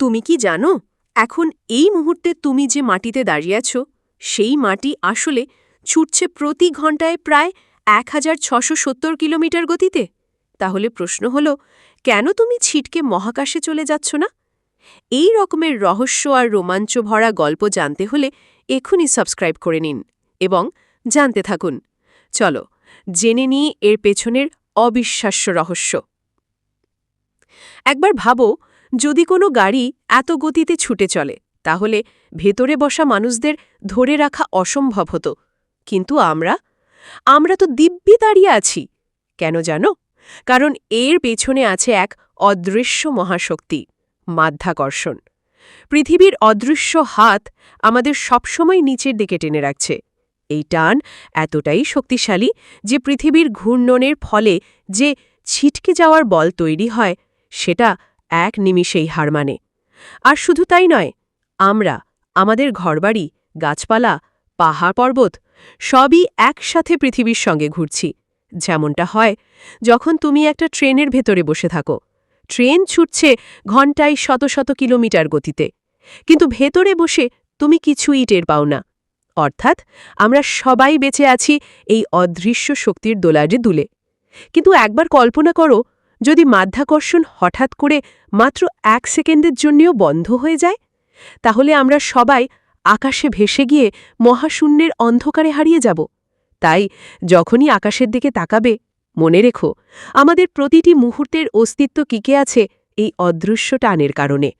তুমি কি জানো, এখন এই মুহূর্তে তুমি যে মাটিতে দাঁড়িয়ে আছো, সেই মাটি আসলে ছুটছে প্রতি ঘন্টায় প্রায় এক কিলোমিটার গতিতে? তাহলে প্রশ্ন হল, কেন তুমি ছিটকে মহাকাশে চলে যাচ্ছ না? এই রকমের রহস্য আর রোমাঞ্চ ভরা গল্প জানতে হলে এখনই সাবস্ক্রাইব করে নিন এবং জানতে থাকুন। চলো, জেনে নিই এর পেছনের অবিশ্বাস্য রহস্য। একবার ভাবো যদি কোনো গাড়ি এত গতিতে ছুটে চলে, তাহলে ভেতরে বসা মানুষদের ধরে রাখা অসম্ভব হতো। কিন্তু আমরা আমরা তো দিব্যি দাঁড়িয়ে আছি। কেন জানো? কারণ এর পেছনে আছে এক অদৃশ্য মহাশক্তি, মাধ্যাকর্ষণ। পৃথিবীর অদৃশ্য হাত আমাদের সবসময় নিচের দিকে টেনে রাখছে। এই টান এতটাই শক্তিশালী যে পৃথিবীর ঘূর্ণনের ফলে যে ছিটকে যাওয়ার বল তৈরি হয়, সেটা এক নিমিষেই হার মানে। আর শুধু তাই নয়, আমরা, আমাদের ঘরবাড়ি, গাছপালা, পাহাড় পর্বত, সবই একসাথে পৃথিবীর সঙ্গে ঘুরছি। যেমনটা হয় যখন তুমি একটা ট্রেনের ভেতরে বসে থাকো। ট্রেন ছুটছে ঘণ্টায় শত শত কিলোমিটার গতিতে। কিন্তু ভেতরে বসে তুমি কিছুই টের পাও না। অর্থাৎ আমরা সবাই বেঁচে আছি এই অদৃশ্য শক্তির দোলারে দুলে। কিন্তু একবার কল্পনা করো যদি মাধ্যাকর্ষণ হঠাৎ করে মাত্র এক সেকেন্ডের জন্যও বন্ধ হয়ে যায়? তাহলে আমরা সবাই আকাশে ভেসে গিয়ে মহাশূন্যের অন্ধকারে হারিয়ে যাব। তাই যখনই আকাশের দিকে তাকাবে, মনে রেখো, আমাদের প্রতিটি মুহূর্তের অস্তিত্ব কিকে আছে এই অদৃশ্য টানের কারণে।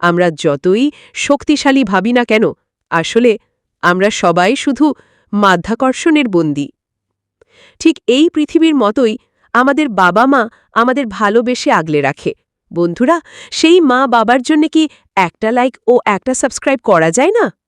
আমরা যতই শক্তিশালী ভাবি না কেন, আসলে আমরা সবাই শুধু মাধ্যাকর্ষণের বন্দী। ঠিক এই পৃথিবীর মতোই আমাদের বাবা মা আমাদের ভালোবেসে আগলে রাখে। বন্ধুরা, সেই মা বাবার জন্য কি একটা লাইক ও একটা সাবস্ক্রাইব করা যায় না?